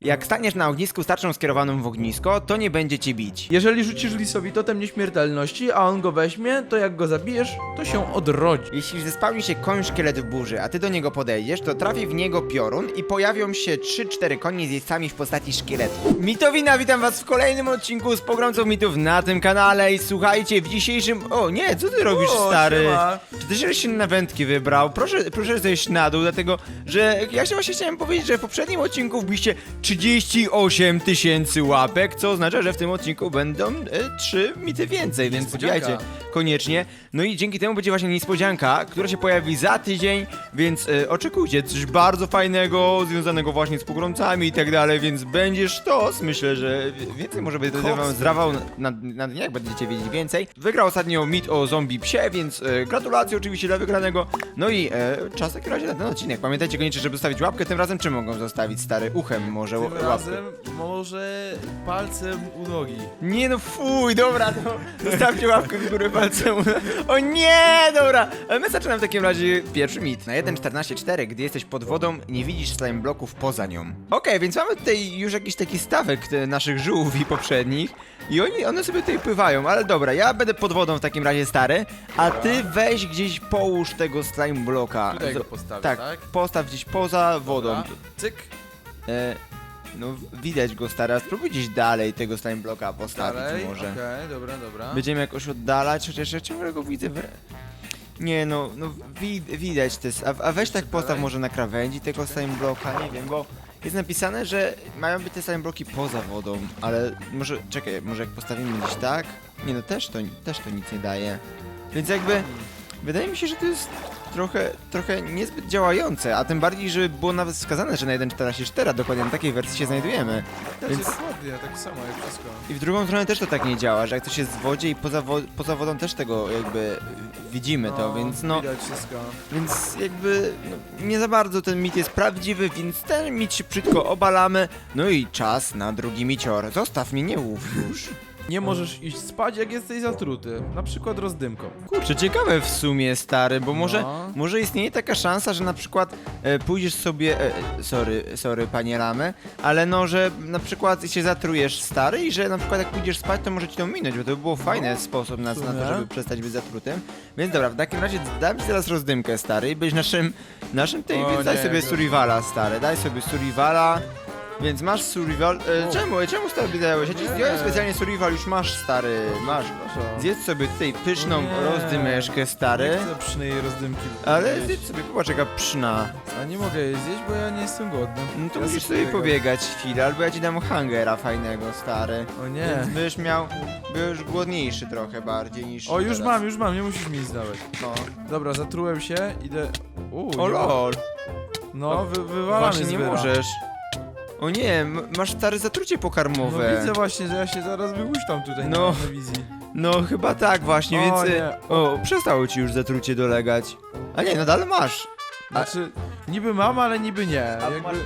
Jak staniesz na ognisku z tarczą skierowaną w ognisko, to nie będzie cię bić. Jeżeli rzucisz lisowi totem nieśmiertelności, a on go weźmie, to jak go zabijesz, to się odrodzi. Jeśli zespałni się koń szkielet w burzy, a ty do niego podejdziesz, to trafi w niego piorun i pojawią się 3-4 konie z jeźdźcami w postaci szkieletu. Mitowina, witam was w kolejnym odcinku z pogromcą mitów na tym kanale i słuchajcie, w dzisiejszym... O nie, co ty robisz, O, stary? siema. Czy ty żeś się na wędki wybrał? Proszę, proszę zejść na dół, dlatego, że ja się właśnie chciałem powiedzieć, że w poprzednim odcinku wbiliście 38 tysięcy łapek, co oznacza, że w tym odcinku będą e, trzy mity więcej, więc Niespodzianka. wbijajcie koniecznie. No i dzięki temu będzie właśnie niespodzianka, która się pojawi za tydzień, więc e, oczekujcie coś bardzo fajnego, związanego właśnie z pogromcami i tak dalej, więc będzie sztos. Myślę, że więcej może będę Koks. wam zdrawał na, na dniach, będziecie wiedzieć więcej. Wygrał ostatnio mit o zombie psie, więc e, gratulacje oczywiście dla wygranego. No i e, czas w takim razie na ten odcinek. Pamiętajcie koniecznie, żeby zostawić łapkę, tym razem czym mogą zostawić? Stary, uchem może Tym łapkę. razem może palcem u nogi. Nie no fuj, dobra, to zostawcie łapkę w górę palcem. O nie, dobra. Ale my zaczynamy w takim razie pierwszy mit. Na 1.14.4, gdy jesteś pod wodą, nie widzisz slime bloków poza nią. Okej, więc mamy tutaj już jakiś taki stawek te, naszych żółwi poprzednich. I oni, one sobie tutaj pływają, ale dobra, ja będę pod wodą w takim razie stary, a ty weź gdzieś połóż tego slime bloka. Tutaj go Z- postawię, tak, tak? postaw gdzieś poza wodą. Dobra. Cyk. E, no widać go stary, a spróbuj gdzieś dalej tego bloka postawić Dalej. może. Okej, dobra, dobra. Będziemy jakoś oddalać, chociaż ja ciągle go widzę w... Nie no, no wi widać to jest, a, a weź tak postaw może na krawędzi tego bloka, nie wiem, bo jest napisane, że mają być te bloki poza wodą, ale może, czekaj, może jak postawimy gdzieś tak? Nie no, też to, też to nic nie daje. Więc jakby, wydaje mi się, że to jest trochę, trochę niezbyt działające, a tym bardziej, że było nawet wskazane, że na 1.14.4 dokładnie na takiej wersji się znajdujemy. Znaczy, Więc dokładnie, tak samo jak wszystko. i w drugą stronę też to tak nie działa, że jak coś jest w wodzie i poza, wo poza wodą też tego jakby widzimy to, więc no, Widać wszystko. więc jakby no, nie za bardzo ten mit jest prawdziwy, więc ten mit się brzydko obalamy. No i czas na drugi micior. Zostaw mnie, nie łów już. Nie możesz iść spać, jak jesteś zatruty. Na przykład rozdymką. Kurczę, ciekawe w sumie, stary, bo może, No. może istnieje taka szansa, że na przykład e, pójdziesz sobie, e, sorry, sorry panie Ramy, ale no, że na przykład się zatrujesz, stary, i że na przykład jak pójdziesz spać, to może ci to minąć, bo to by było fajny sposób na, na to, żeby przestać być zatrutym. Więc dobra, w takim razie dam ci teraz rozdymkę, stary, i byś naszym, naszym tej, O więc daj nie, sobie go- survivala, stary, daj sobie survivala. Więc masz survival. E, czemu? Czemu stary dałeś? Ja ci zdjąłem specjalnie survival, już masz stary, masz. Zjedz sobie tutaj pyszną nie. Rozdymeczkę, stary. przynajmniej rozdymki. Ale zjedz sobie, popatrz jaka przyna. A nie mogę jej zjeść, bo ja nie jestem głodny. No to Ja musisz sobie tego- pobiegać chwilę, albo ja ci dam hangera fajnego, stary. O nie. Więc byś miał, byłeś głodniejszy trochę bardziej niż O, już teraz. mam, już mam, nie musisz mi nic dawać. No. Dobra, zatrułem się, idę... Uuu, O lol, No, wy, wywalamy właśnie nie możesz. O nie, m- masz stare zatrucie No pokarmowe. widzę właśnie, że ja się zaraz wyłuszczam tutaj No. na telewizji. No chyba tak właśnie, O, więc... e, nie. O, przestało ci już zatrucie dolegać. A nie, nadal masz. Znaczy, niby mam, ale niby nie. Jakby...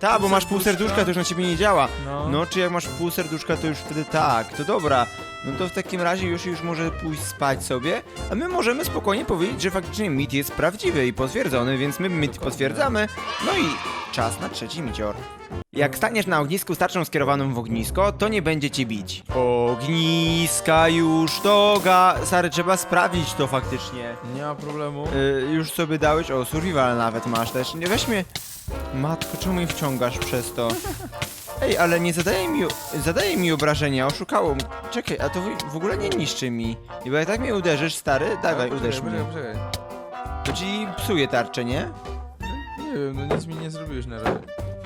Tak, bo masz pół serduszka? to już na ciebie nie działa. No. No, czy jak masz pół serduszka, to już wtedy tak, to dobra. No to w takim razie już już może pójść spać sobie, a my możemy spokojnie powiedzieć, że faktycznie mit jest prawdziwy i potwierdzony, więc my mit potwierdzamy. No i czas na trzeci micior. Jak staniesz na ognisku z tarczą skierowaną w ognisko, to nie będzie cię bić. Ogniska już to ga... Stary, trzeba sprawdzić to faktycznie. Nie ma problemu. Y, już sobie dałeś, o survival nawet masz też. Nie weź mnie. Matko, czemu mnie wciągasz przez to? Ej, ale nie zadaje mi, zadaje mi obrażenia, oszukało. m- Czekaj, a to w- w ogóle nie niszczy mi. I bo jak tak mnie uderzysz, stary, dawaj, Poczekaj, uderz mnie. poczekaj, poczekaj. To ci psuje tarczę, nie? Nie wiem, no nic mi nie zrobiłeś na razie.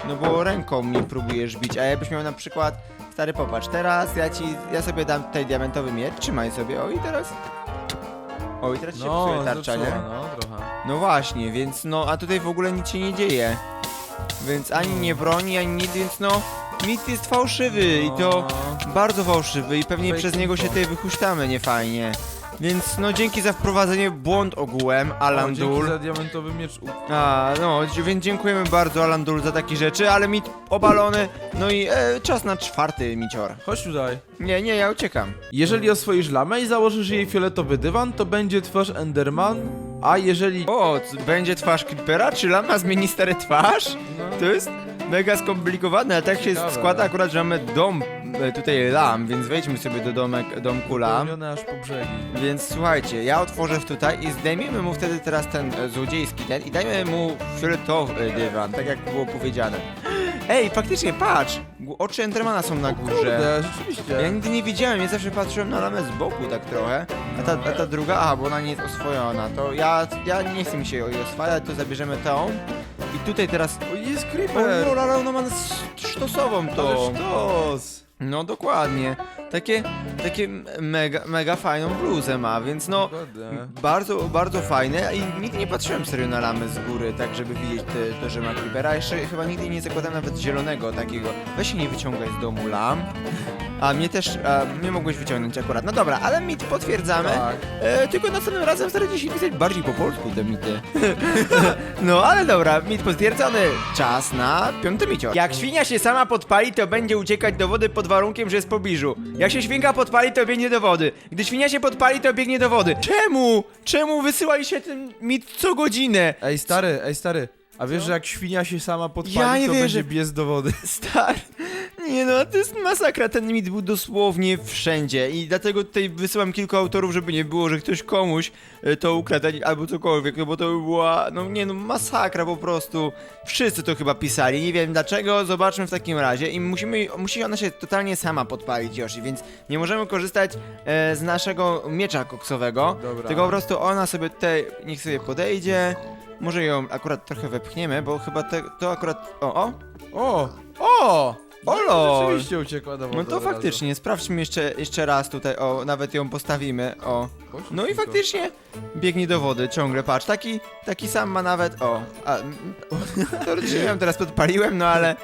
No bo ręką mnie próbujesz bić, a jakbyś miał na przykład... Stary, popatrz, teraz ja ci, ja sobie dam tutaj diamentowy miecz, trzymaj sobie, o i teraz... O i teraz się No, psuje tarcza, nie? zepsuła, no trochę. No właśnie, więc no, a tutaj w ogóle nic się nie dzieje. Więc ani nie broni, ani nic, więc no, mit jest fałszywy i to No. bardzo fałszywy i pewnie Fake przez niego się tutaj wychuśtamy niefajnie. Więc no, dzięki za wprowadzenie w błąd ogółem, Alan dzięki Dul. za diamentowy miecz. U... A, no, dzi- więc dziękujemy bardzo Alan Dul za takie rzeczy, ale mit obalony. No i e, czas na czwarty micior. Chodź tutaj. Nie, nie, ja uciekam. Jeżeli oswoisz lamę i założysz jej fioletowy dywan, to będzie twarz Enderman, a jeżeli... O, c- będzie twarz Creepera? Czy Lama zmieni stary twarz? No, To jest mega skomplikowane, ale tak się Ciekawe. składa akurat, że mamy dom e, tutaj lam, więc wejdźmy sobie do domek, domku lam. Pełnione aż po brzegi. Więc słuchajcie, ja otworzę tutaj i zdejmiemy mu wtedy teraz ten e, złodziejski ten i dajmy mu fioletowy dywan, tak jak było powiedziane. Ej, faktycznie, patrz! Oczy Endermana są na górze. Kurde, rzeczywiście. Ja nigdy nie widziałem, ja zawsze patrzyłem na lamę z boku tak trochę. A ta, a ta druga, aha, bo ona nie jest oswojona. To ja, ja nie chcę mi się jej oswajać, to zabierzemy tą. I tutaj teraz... O, jest O, creeper! no, ale ona ma sztosową Ale tą. sztos! No dokładnie. Takie, takie mega, mega fajną bluzę ma, więc no... Dokładnie. Bardzo, bardzo fajne i nigdy nie patrzyłem serio na lamę z góry, tak żeby widzieć te, to, że ma creepera. Jeszcze chyba nigdy nie zakładałem nawet zielonego takiego. Weź się nie wyciągaj z domu lam. A mnie też, a mnie mogłeś wyciągnąć akurat. No dobra, ale mit potwierdzamy. Tak. E, tylko następnym razem starajcie się pisać bardziej po polsku te mity. no ale dobra, mit potwierdzony. Czas na piąty micior. Jak świnia się sama podpali, to będzie uciekać do wody pod warunkiem, że jest w pobliżu. Jak się świnka podpali, to biegnie do wody. Gdy świnia się podpali, to biegnie do wody. Czemu? Czemu wysyłali się ten mit co godzinę? Ej, stary, ej, stary. A wiesz, że jak świnia się sama podpali, Ja nie to wierzę. będzie biec do wody. Stary, nie no, to jest masakra, ten mit był dosłownie wszędzie i dlatego tutaj wysyłam kilku autorów, żeby nie było, że ktoś komuś e, to ukradł albo cokolwiek, no bo to by była, no nie no, masakra po prostu. Wszyscy to chyba pisali, nie wiem dlaczego, zobaczmy w takim razie i musimy, musi ona się totalnie sama podpalić Yoshi, więc nie możemy korzystać e, z naszego miecza koksowego, Dobra. tylko po prostu ona sobie tutaj, niech sobie podejdzie, może ją akurat trochę wepchniemy, bo chyba te, to akurat, o, o, O! O! O No, lol. Rzeczywiście uciekła do wody No to od razu. faktycznie, sprawdźmy jeszcze, jeszcze raz tutaj, o, nawet ją postawimy, o. Chodź No i faktycznie biegnie do wody ciągle, patrz, taki, taki sam ma nawet, o. A, mm, teoretycznie ją teraz podpaliłem, no ale,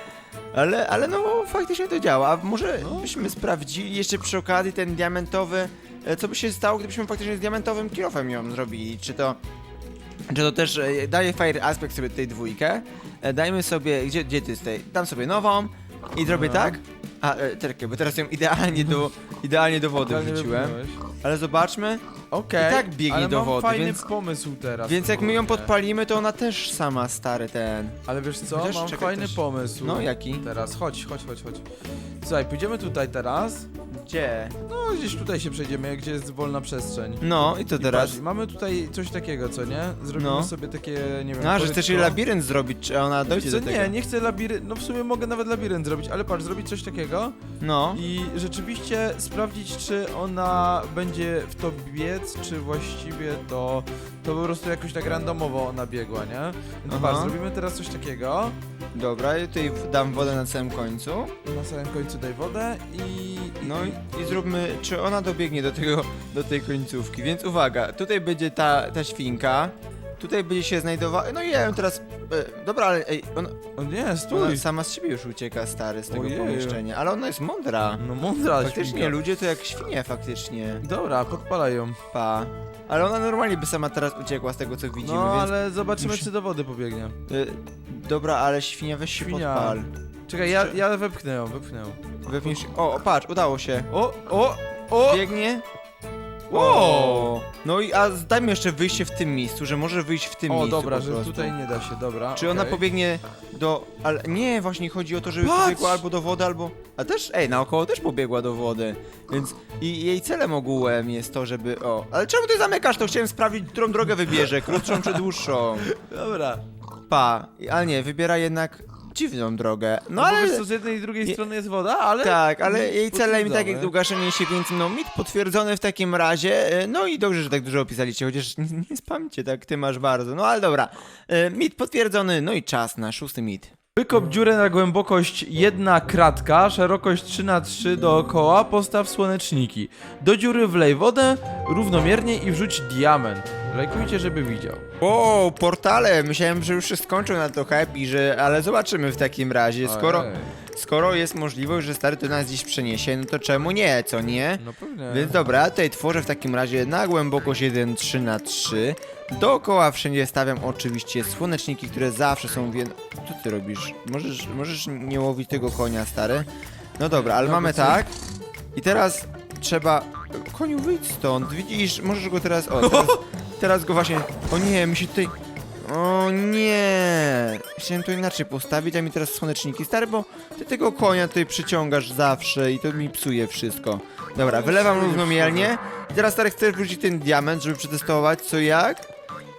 ale, ale no faktycznie to działa. A może No. byśmy sprawdzili jeszcze przy okazji ten diamentowy, e, co by się stało, gdybyśmy faktycznie z diamentowym kilofem ją zrobili, czy to... Czy to też e, daje fire aspekt sobie tej dwójkę. E, dajmy sobie, gdzie, gdzie ty jesteś? Dam sobie nową i zrobię No. tak. A, e, czekaj, bo teraz ją idealnie do, idealnie do wody Totalnie wrzuciłem. Ale zobaczmy, Okej. I tak biegnie ale do mam wody, fajny więc- pomysł teraz. więc jak my ją ogólnie. podpalimy, to ona też sama stary ten. Ale wiesz co, Chociaż mam czekaj, fajny też- pomysł. No jaki? Teraz, chodź, chodź, chodź, chodź. Słuchaj, pójdziemy tutaj teraz. Gdzie? No, gdzieś tutaj się przejdziemy, gdzie jest wolna przestrzeń. No i to I teraz. patrz, mamy tutaj coś takiego, co nie? Zrobimy No. sobie takie, nie wiem, No, że chcesz jej korytko. labirynt zrobić, czy ona dojdzie co, do tego? nie, nie chcę labirynt, no w sumie mogę nawet labirynt zrobić, ale patrz, zrobić coś takiego No. i rzeczywiście sprawdzić, czy ona będzie w to biec, czy właściwie to, to po prostu jakoś tak randomowo ona biegła, nie? Aha. patrz, zrobimy teraz coś takiego, Dobra, ja tutaj dam wodę na samym końcu. na samym końcu daj wodę i... No i, i zróbmy, czy ona dobiegnie do tego, do tej końcówki. Więc uwaga, tutaj będzie ta, ta świnka. Tutaj będzie się znajdowała. No i ja ją teraz. E, dobra, ale ej, ona, O nie, ona stój! sama z siebie już ucieka stary z tego Ojeju. pomieszczenia. Ale ona jest mądra. No mądra Faktycznie świnka. ludzie to jak świnie faktycznie. Dobra, podpalaj ją. Pa. Ale ona normalnie by sama teraz uciekła z tego co widzimy, No, więc. ale zobaczymy, musi- czy do wody pobiegnie. E, dobra, ale świnia weź się Świnia. podpal. Czekaj, ja, ja wepchnę ją, wepchnę ją. O, patrz, udało się. O, o, o! Biegnie. Wow. No i a dajmy jeszcze wyjście w tym miejscu, że może wyjść w tym O, miejscu. dobra, po że prostu. tutaj nie da się, dobra. Czy ona okej. pobiegnie do. Ale nie, właśnie chodzi o to, żeby Patrz! pobiegła albo do wody, albo. A też, ej, naokoło też pobiegła do wody. Więc i jej celem ogółem jest to, żeby. O. Ale czemu ty zamykasz? To chciałem sprawdzić, którą drogę wybierze, krótszą czy dłuższą. Dobra. Pa. Ale nie, wybiera jednak dziwną drogę. No No ale... ale. Wiesz, co, z jednej i drugiej strony jest woda, ale... Tak, ale jej celem i tak jak ugaszenie się, więc no mit potwierdzony w takim razie. E, No i dobrze, że tak dużo opisaliście, chociaż nie, nie spamcie, tak ty masz bardzo. No ale dobra. E, Mit potwierdzony, no i czas na szósty mit. Wykop dziurę na głębokość jedna kratka, szerokość 3 na 3 dookoła, postaw słoneczniki. Do dziury wlej wodę równomiernie i wrzuć diament. Lajkujcie, żeby widział. Wow, portale! Myślałem, że już się skończył na to happy, że... ale zobaczymy w takim razie. Skoro, skoro jest możliwość, że stary to nas dziś przeniesie, no to czemu nie, co nie? No pewnie. Więc dobra, ja tutaj tworzę w takim razie na głębokość 1, 3 na 3 Dookoła wszędzie stawiam oczywiście słoneczniki, które zawsze są w. Co ty robisz? Możesz, możesz nie łowić tego konia, stary? No dobra, ale mamy tak. I teraz trzeba... Koniu, wyjdź stąd, widzisz? Możesz go teraz... O, teraz, teraz go właśnie... O nie, mi się tutaj... O nie! Chciałem to inaczej postawić, a mi teraz słoneczniki stary, bo ty tego konia tutaj przyciągasz zawsze i to mi psuje wszystko. Dobra, wylewam równomiernie. I teraz stary chcesz wrzucić ten diament, żeby przetestować co jak?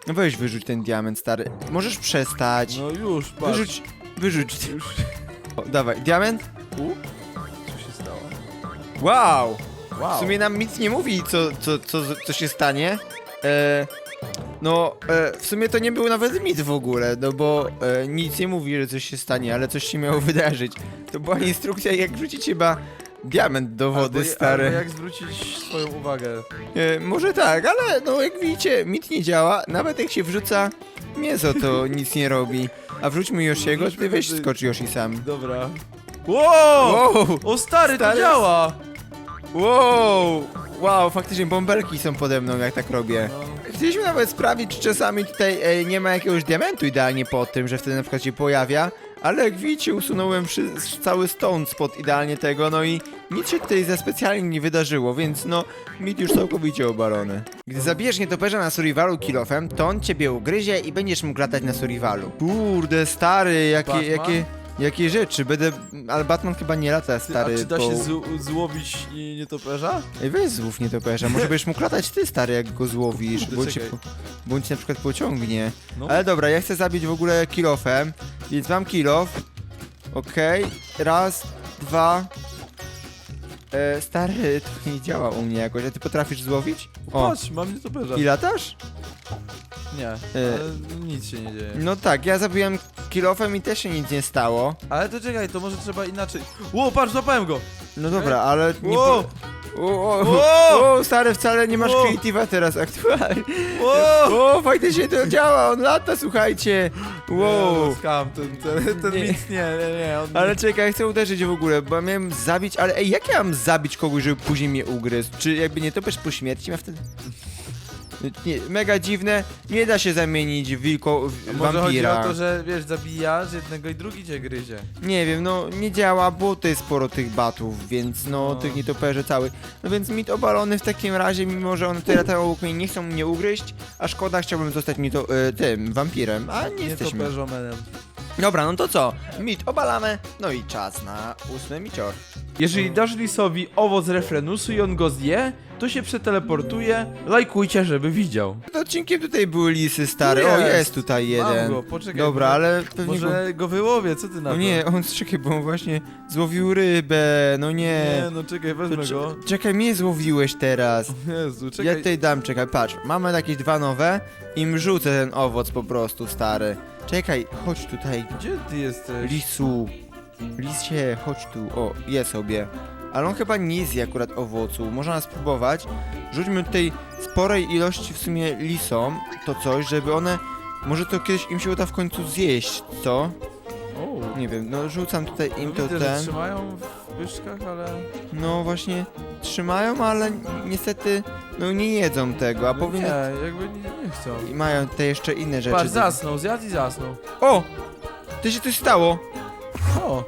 No weź wyrzuć ten diament, stary. Możesz przestać. No już, patrz. Wyrzuć, wyrzuć. Już. O, dawaj, diament? U? Co się stało? Wow! Wow. W sumie nam nic nie mówi, co, co, co, co się stanie. E, no, e, w sumie to nie był nawet mit w ogóle, no bo e, nic nie mówi, że coś się stanie, ale coś się miało wydarzyć. To była instrukcja, jak wrzucić chyba diament do wody, albo, stary. Albo jak zwrócić swoją uwagę. E, może tak, ale no jak widzicie, mit nie działa, nawet jak się wrzuca mięso, to nic nie robi. A wrzućmy Yoshiego, ty Wrzućmy weź wtedy- skocz Yoshi sam. Dobra. Wow! Wow! O stary, to Stary- działa! Wow! Wow, faktycznie bąbelki są pode mną, jak tak robię. Chcieliśmy nawet sprawdzić, czy czasami tutaj e, nie ma jakiegoś diamentu idealnie po tym, że wtedy na przykład się pojawia, ale jak widzicie, usunąłem wszy- cały stone spod idealnie tego, no i nic się tutaj za specjalnie nie wydarzyło, więc no, mit już całkowicie obalony. Gdy zabierzesz nietoperza na survivalu kilofem, to on ciebie ugryzie i będziesz mógł latać na survivalu. Kurde, stary, jakie, Batman? jakie, jakie rzeczy, będę... Ale Batman chyba nie lata, Ty, stary, a czy da po- się z, złowić nie- nietoperza? Ej, weź złów nietoperza, może będziesz mógł latać ty, stary, jak go złowisz, Kurde, bądź, czekaj. bądź na przykład pociągnie. No. Ale dobra, ja chcę zabić w ogóle kilofem, więc mam kilof. Okej, raz, dwa. E, stary, to nie działa u mnie jakoś, a ty potrafisz złowić? O, Patrz, mam nietoperza. i latasz? Nie, E. ale nic się nie dzieje. No tak, ja zabiłem kilofem i też się nic nie stało. Ale to czekaj, to może trzeba inaczej. Ło, patrz, złapałem go! No dobra, ale nie Ło! O, o, Ło! o, stary, wcale nie masz creative'a teraz aktualnie. Ło! O, faktycznie to działa, on lata, słuchajcie. Wow. No, skam, ten, ten, ten Nie. nic nie, nie, nie, on Ale czekaj, chcę uderzyć w ogóle, bo miałem zabić, ale ej, jak ja mam zabić kogoś, żeby później mnie ugryzł? Czy jakby nie topesz po śmierci, ma wtedy... Nie, mega dziwne, nie da się zamienić w wilko, w Może chodzi wampira. o to, że wiesz, zabijasz jednego i drugi cię gryzie. Nie wiem, no nie działa, bo to jest sporo tych batów, więc no, No. tych nietoperzy całych. No więc mit obalony w takim razie, mimo że one tutaj latają obok mnie, nie chcą mnie ugryźć, a szkoda, chciałbym zostać mito, e, tym, wampirem, a nie jesteśmy. Nietoperzomenem. Dobra, no to co? Mit obalamy, no i czas na ósmy micior. Jeżeli dasz lisowi owoc refrenusu i on go zje, to się przeteleportuje. Lajkujcie, żeby widział. Przed odcinkiem tutaj były lisy stare. Tu O, jest. jest tutaj Mam jeden. go, poczekaj. Dobra, może- ale pewnie go... Może go wyłowię, co ty na No to? nie, on czekaj, bo on właśnie złowił rybę, no nie. Nie, no czekaj, To wezmę cze- go. czekaj, mnie złowiłeś teraz. Jezu, Ja czekaj. tutaj dam, czekaj, patrz, mamy jakieś dwa nowe i im rzucę ten owoc po prostu, stary. Czekaj, chodź tutaj, Gdzie ty jesteś? lisu. Lisie, chodź tu, o, je sobie. Ale on chyba nie zje akurat owocu, można spróbować. Rzućmy tutaj sporej ilości w sumie lisom, to coś, żeby one... Może to kiedyś im się uda w końcu zjeść, co? O, Nie wiem, no rzucam tutaj im no to widzę, że ten. trzymają w pyszkach, ale... No właśnie, trzymają, ale niestety, no nie jedzą tego, a no powinny... Nie, jakby nie, nie chcą. I mają tutaj jeszcze inne rzeczy. Patrz, zasnął, zjadł i zasnął. O! To się coś stało! O!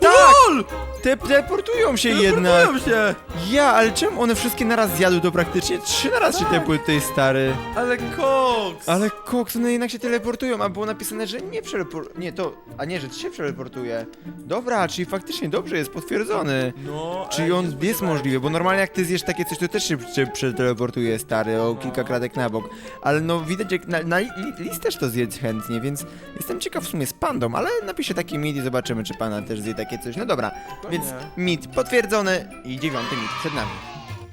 Tak! LOL! Te teleportują się jednak! Teleportują się! Ja, ale czemu one wszystkie naraz zjadły to praktycznie? Trzy naraz się Tak. tepły tutaj stary. Ale koks! Ale koks, one jednak się teleportują, a było napisane, że nie przelepor... Nie, to... A nie, że się przeleportuje. Dobra, czyli faktycznie dobrze jest potwierdzony. No, Czyli on jest spodziewałem możliwy, bo normalnie jak ty zjesz takie coś, to też się prze- przeteleportuje stary o kilka kratek na bok. Ale no widać, że na, na li, list też to zjedz chętnie, więc jestem ciekaw w sumie z pandą, ale napiszę taki mit i zobaczymy, czy pana też zje takie coś. No dobra, To więc nie. mit potwierdzony i dziewiąty mit przed nami.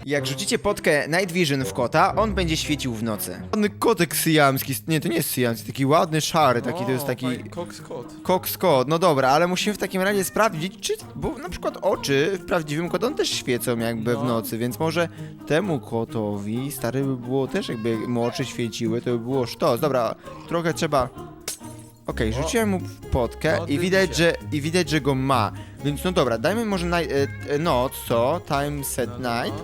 Jak rzucicie potkę Night Vision w kota, on będzie świecił w nocy. Ładny kotek syjamski, nie to nie jest syjamski, taki ładny, szary, taki to jest taki... fajny Koks kot. Cox Code, no dobra, ale musimy w takim razie sprawdzić, czy, bo na przykład oczy w prawdziwym kocie on też świecą jakby w No. nocy, więc może temu kotowi stary by było też jakby mu oczy świeciły, to by było sztos. Dobra, trochę trzeba... Okej, O. rzuciłem mu potkę No, i ty widać, że, i widać, że go ma. Więc no dobra, dajmy może na, e, e, noc, co? Time set No, no, night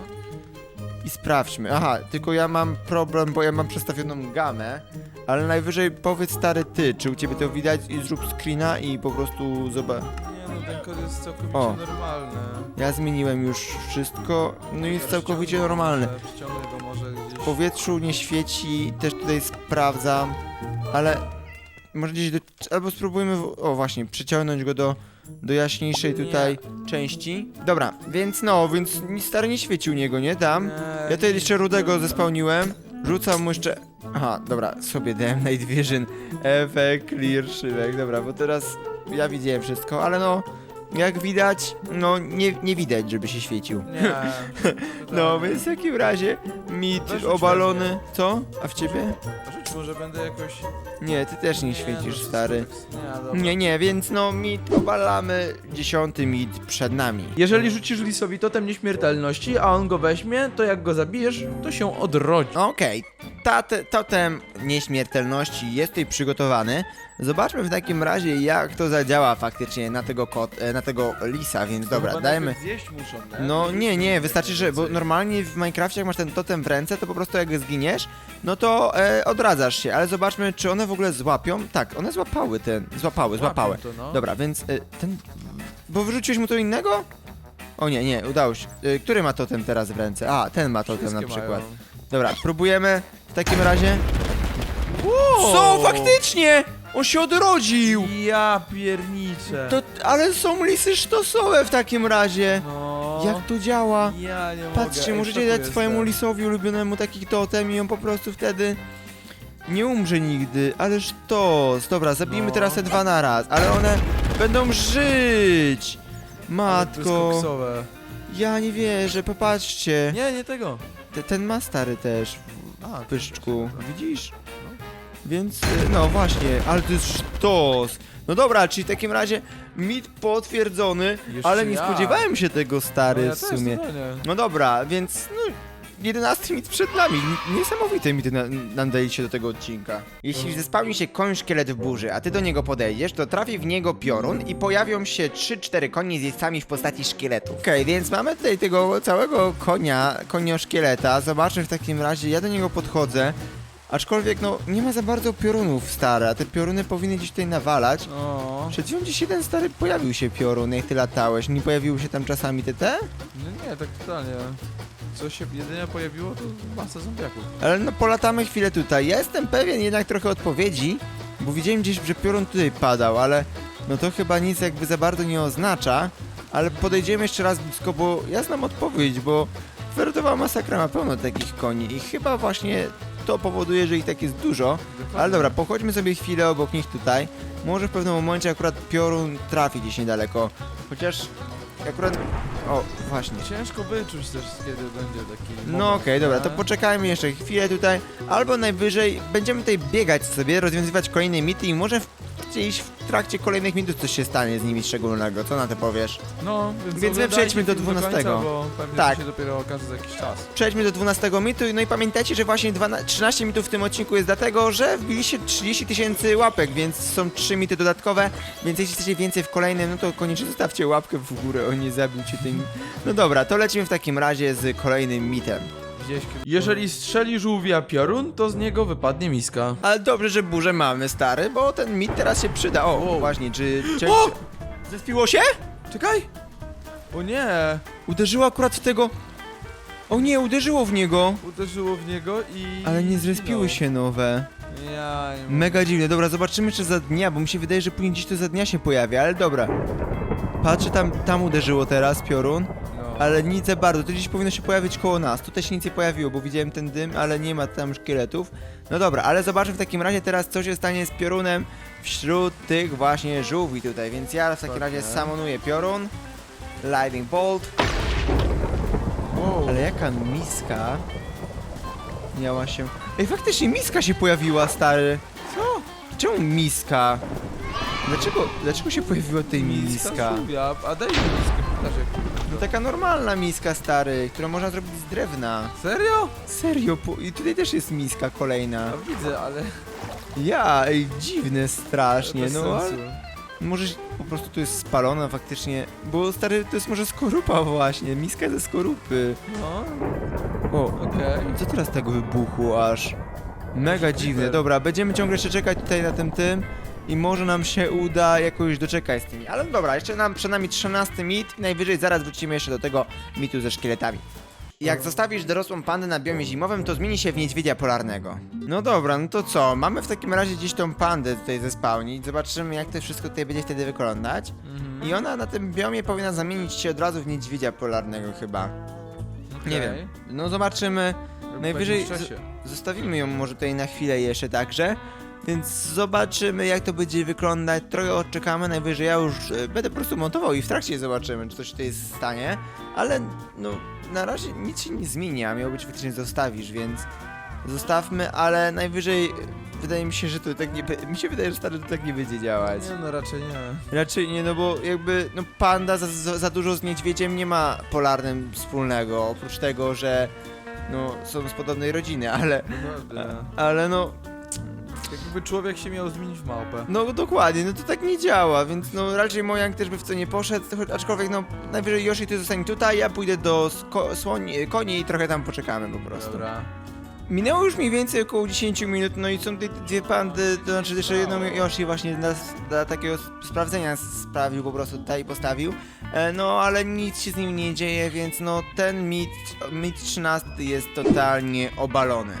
i sprawdźmy. Aha, tylko ja mam problem, bo ja mam przestawioną gamę, ale najwyżej powiedz stary ty, czy u ciebie to widać i zrób screena i po prostu zobacz. Nie no, ten kod jest całkowicie O. normalny. Ja zmieniłem już wszystko, no i jest Ja całkowicie normalny. może, Ściągnę go może gdzieś. W powietrzu nie świeci, też tutaj sprawdzam, ale może gdzieś do, albo spróbujmy, w, o właśnie, przyciągnąć go do, do jaśniejszej Nie. tutaj części. Dobra, więc no, więc nic stary nie świecił niego, nie? Tam. Ja tutaj jeszcze rudego zespełniłem. Rzucam mu jeszcze... Aha, dobra, sobie dałem Night Vision. Efekt clear szybek, dobra, bo teraz ja widziałem wszystko, ale no... Jak widać, no nie, nie widać, żeby się świecił. Nie. No, więc w takim razie mit Weź obalony. Co? A w ciebie? Może będę jakoś... Nie, ty też nie świecisz, no, stary. Nie, dobra. Nie, nie, więc no mit obalamy, dziesiąty mit przed nami. Jeżeli rzucisz lisowi totem nieśmiertelności, a on go weźmie, to jak go zabijesz, to się odrodzi. Okej, okay. totem nieśmiertelności jest tutaj przygotowany. Zobaczmy w takim razie, jak to zadziała faktycznie na tego kot, e, na tego lisa, więc dobra, Chyba dajmy. najpierw Zjeść muszą, nie? No nie, nie, wystarczy, że, bo normalnie w Minecrafcie jak masz ten totem w ręce, to po prostu jak zginiesz, no to e, odradzasz się, ale zobaczmy, czy one w ogóle złapią. Tak, one złapały ten, złapały, złapały. To, no. Dobra, więc e, ten, bo wyrzuciłeś mu to innego? O nie, nie, udało się. E, który ma totem teraz w ręce? A, ten ma totem na Wszystkie przykład. mają. Dobra, próbujemy w takim razie. Co, faktycznie! On się odrodził! Ja pierniczę. To, ale są lisy sztosowe w takim razie. No. Jak to działa? Ja nie mogę. Patrzcie, Ej, możecie w szoku dać swojemu jestem. lisowi ulubionemu taki totem i on po prostu wtedy nie umrze nigdy. Ależ to. Dobra, zabijmy No. teraz te dwa na raz, ale one będą żyć. Ale to jest Matko, koksowe. ja nie wierzę, popatrzcie. Nie, nie tego. Te- Ten ma stary też A, w pyszczku, widzisz? Więc, y, no właśnie, ale to jest sztos. No dobra, czyli w takim razie mit potwierdzony, Jeszcze ale nie jak? spodziewałem się tego stary no, w sumie. No dobra, więc no, 11 mit przed nami. Niesamowite mity na, nam daliście do tego odcinka. Jeśli zespełni się koń szkielet w burzy, a ty do niego podejdziesz, to trafi w niego piorun i pojawią się 3-4 konie z jeźdźcami w postaci szkieletu. Okej, więc mamy tutaj tego całego konia, konio szkieleta. Zobaczmy w takim razie, ja do niego podchodzę. Aczkolwiek no, nie ma za bardzo piorunów stare, a te pioruny powinny gdzieś tutaj nawalać. No. Przed chwilą gdzieś jeden stary pojawił się piorun, jak ty latałeś. Nie pojawiły się tam czasami te te? Nie, nie, tak totalnie. Co się jedynie pojawiło, to masa zombiaków. Ale no polatamy chwilę tutaj. Ja jestem pewien jednak trochę odpowiedzi, bo widziałem gdzieś, że piorun tutaj padał, ale no to chyba nic jakby za bardzo nie oznacza. Ale podejdziemy jeszcze raz blisko, bo ja znam odpowiedź, bo Werdowa masakra ma pełno takich koni i chyba właśnie to powoduje, że ich tak jest dużo. Ale dobra, pochodźmy sobie chwilę obok nich tutaj. Może w pewnym momencie akurat piorun trafi gdzieś niedaleko. Chociaż akurat... O, właśnie. Ciężko wyczuć też, kiedy będzie taki No moment, okej, dobra, nie? to poczekajmy jeszcze chwilę tutaj, albo najwyżej będziemy tutaj biegać sobie, rozwiązywać kolejne mity i może w, gdzieś w trakcie kolejnych mitów coś się stanie z nimi szczególnego, co na to powiesz? No, więc, Więc my oglądajcie przejdźmy do film 12. końca, bo pewnie Tak. to się dopiero okaże za jakiś czas. Przejdźmy do 12 mitu, no i pamiętajcie, że właśnie 12, 13 mitów w tym odcinku jest dlatego, że wbiliście 30 tysięcy łapek, więc są 3 mity dodatkowe, więc jeśli chcecie więcej w kolejnym, no to koniecznie zostawcie łapkę w górę, o nie zabił cię tym. No dobra, to lecimy w takim razie z kolejnym mitem. Gdzieś... Jeżeli strzeli żółwia piorun, to z niego wypadnie miska. Ale dobrze, że burzę mamy, stary, bo ten mit teraz się przyda. O, Wow. właśnie, czy... czy, O! czy zespiło się? Czekaj! O nie! Uderzyło akurat w tego... O nie, uderzyło w niego. Uderzyło w niego i... Ale nie zrespiły zginął. się nowe. Ja nie mogę. Mega dziwne. Dobra, zobaczymy jeszcze za dnia, bo mi się wydaje, że później gdzieś to za dnia się pojawia, ale dobra. Patrzę, tam, tam uderzyło teraz piorun. Ale nic za bardzo. To gdzieś powinno się pojawić koło nas. Tutaj się nic nie pojawiło, bo widziałem ten dym, ale nie ma tam szkieletów. No dobra, ale zobaczmy w takim razie teraz, co się stanie z piorunem wśród tych właśnie żółwi tutaj. Więc ja w takim Tak, razie samonuję piorun. Lightning Bolt. Ale jaka miska miała się... Ej, faktycznie miska się pojawiła, stary. Co? Czemu miska? Dlaczego, dlaczego się pojawiła tutaj miska? żółwia. A daj mi miskę, pokażę. No taka normalna miska, stary, którą można zrobić z drewna. Serio? Serio, po... i tutaj też jest miska kolejna. A widzę, ale... Ja, ej, dziwne strasznie, bez no ale sensu. może po prostu tu jest spalona faktycznie, bo stary, to jest może skorupa właśnie, miska ze skorupy. No, O, okej. Co teraz tak wybuchło aż? Mega dziwne. Dobra, będziemy ciągle jeszcze czekać tutaj na tym tym i może nam się uda jakoś doczekać z tymi. Ale no dobra, jeszcze nam przed nami 13 mit i najwyżej zaraz wrócimy jeszcze do tego mitu ze szkieletami. Jak zostawisz dorosłą pandę na biomie zimowym, to zmieni się w niedźwiedzia polarnego. No dobra, no to co? Mamy w takim razie gdzieś tą pandę tutaj zespałnić. Zobaczymy, jak to wszystko tutaj będzie wtedy wyglądać. Mhm. I ona na tym biomie powinna zamienić się od razu w niedźwiedzia polarnego chyba. Nie Okej. wiem. No zobaczymy. Najwyżej czasie. Zostawimy ją może tutaj na chwilę jeszcze także. Więc zobaczymy jak to będzie wyglądać, trochę odczekamy, najwyżej ja już e, będę po prostu montował i w trakcie zobaczymy, czy coś tutaj stanie. Ale no, na razie nic się nie zmienia, miało być faktycznie zostawisz, więc zostawmy, ale najwyżej e, wydaje mi się, że to tak nie mi się wydaje, że stary to tak nie będzie działać. Nie no, raczej nie. Raczej nie, no bo jakby, no panda za, za, za dużo z niedźwiedziem nie ma polarnym wspólnego, oprócz tego, że no są z podobnej rodziny, ale, Naprawdę. ale no, Jakby człowiek się miał zmienić w małpę. no dokładnie, no to tak nie działa, więc no raczej Mojang też by w to nie poszedł, choć- aczkolwiek no najwyżej Yoshi ty zostanie tutaj, ja pójdę do sko- słoń, koni i trochę tam poczekamy po prostu. Dobra. Minęło już mniej więcej około 10 minut, no i są tutaj dwie pandy, to znaczy jeszcze jedną Yoshi właśnie dla, dla takiego s- sprawdzenia sprawił, po prostu tutaj postawił. E, no ale nic się z nim nie dzieje, więc no ten mit, mit 13 jest totalnie obalony.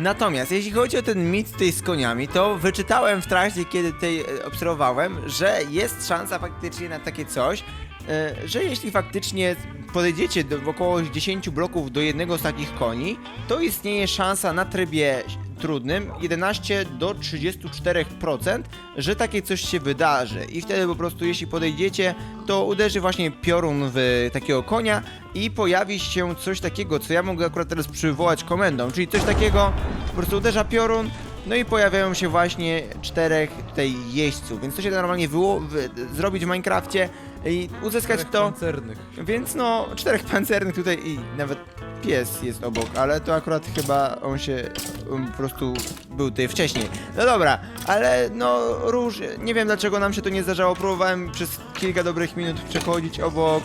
Natomiast jeśli chodzi o ten mit tutaj z koniami, to wyczytałem w trakcie, kiedy tutaj e, obserwowałem, że jest szansa faktycznie na takie coś, e, że jeśli faktycznie podejdziecie do około 10 bloków do jednego z takich koni, to istnieje szansa na trybie trudnym 11 do 34%, że takie coś się wydarzy. I wtedy po prostu jeśli podejdziecie, to uderzy właśnie piorun w takiego konia i pojawi się coś takiego, co ja mogę akurat teraz przywołać komendą, czyli coś takiego, po prostu uderza piorun, no i pojawiają się właśnie czterech tutaj jeźdźców, więc to się da normalnie wyło- wy- zrobić w Minecrafcie i uzyskać Czterech to. Pancernych. Więc no, czterech pancernych tutaj i nawet pies jest obok, ale to akurat chyba on się um, po prostu był tutaj wcześniej. No dobra, ale no róż, nie wiem dlaczego nam się to nie zdarzało, próbowałem przez kilka dobrych minut przechodzić obok,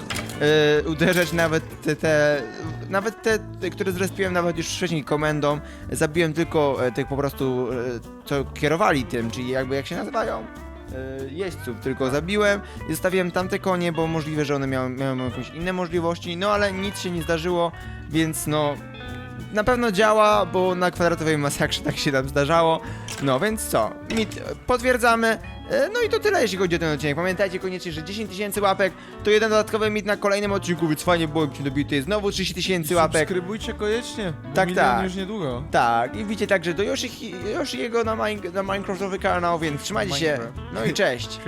yy, uderzać nawet te, te, nawet te, które zrespiłem nawet już wcześniej komendą, zabiłem tylko e, tych po prostu, e, co kierowali tym, czyli jakby jak się nazywają? E, jeźdźców tylko zabiłem i zostawiłem tamte konie, bo możliwe, że one miały, miały jakieś inne możliwości, no ale nic się nie zdarzyło, więc no na pewno działa, bo na kwadratowej masakrze tak się nam zdarzało. No więc co? Mit potwierdzamy. E, No i to tyle, jeśli chodzi o ten odcinek. Pamiętajcie koniecznie, że 10 tysięcy łapek to jeden dodatkowy mit na kolejnym odcinku, więc fajnie było, jakbyśmy dobili tutaj znowu 30 tysięcy łapek. Subskrybujcie koniecznie. bo Tak, milion tak. już niedługo. Tak, i widzicie także do Yoshi, Yoshiego na, mine, na Minecraftowy kanał, więc trzymajcie się. Minecraft. No i cześć. Cześć.